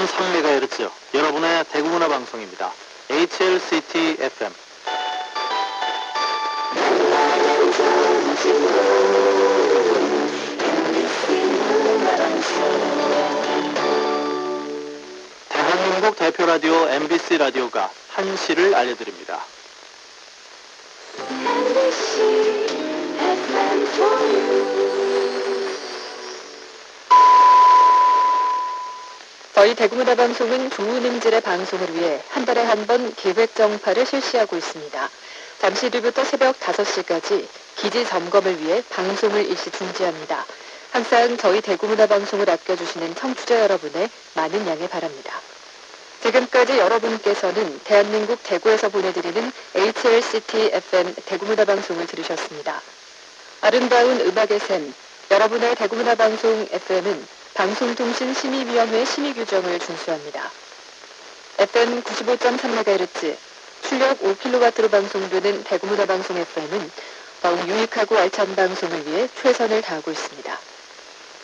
101.3MHz 여러분의 대구문화 방송입니다. HLCT FM 대한민국 대표 라디오 MBC 라디오가 한시를 알려드립니다. NBC 저희 대구문화 방송은 좋은 음질의 방송을 위해 한 달에 한번 기획 정파를 실시하고 있습니다. 잠시 뒤부터 새벽 5시까지 기지 점검을 위해 방송을 일시 중지합니다. 항상 저희 대구문화 방송을 아껴주시는 청취자 여러분의 많은 양해 바랍니다. 지금까지 여러분께서는 대한민국 대구에서 보내드리는 HLCT FM 대구문화 방송을 들으셨습니다. 아름다운 음악의 샘, 여러분의 대구문화 방송 FM은 방송통신심의위원회 심의 규정을 준수합니다. FM 95.3MHz, 출력 5kW로 방송되는 대구문화 방송 FM은 더욱 유익하고 알찬 방송을 위해 최선을 다하고 있습니다.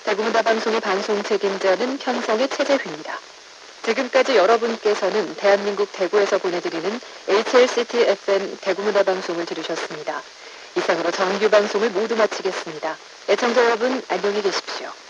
대구문화 방송의 방송 책임자는 편성의 최재휘입니다. 지금까지 여러분께서는 대한민국 대구에서 보내드리는 HLCT FM 대구문화 방송을 들으셨습니다. 이상으로 정규 방송을 모두 마치겠습니다. 애청자 여러분 안녕히 계십시오.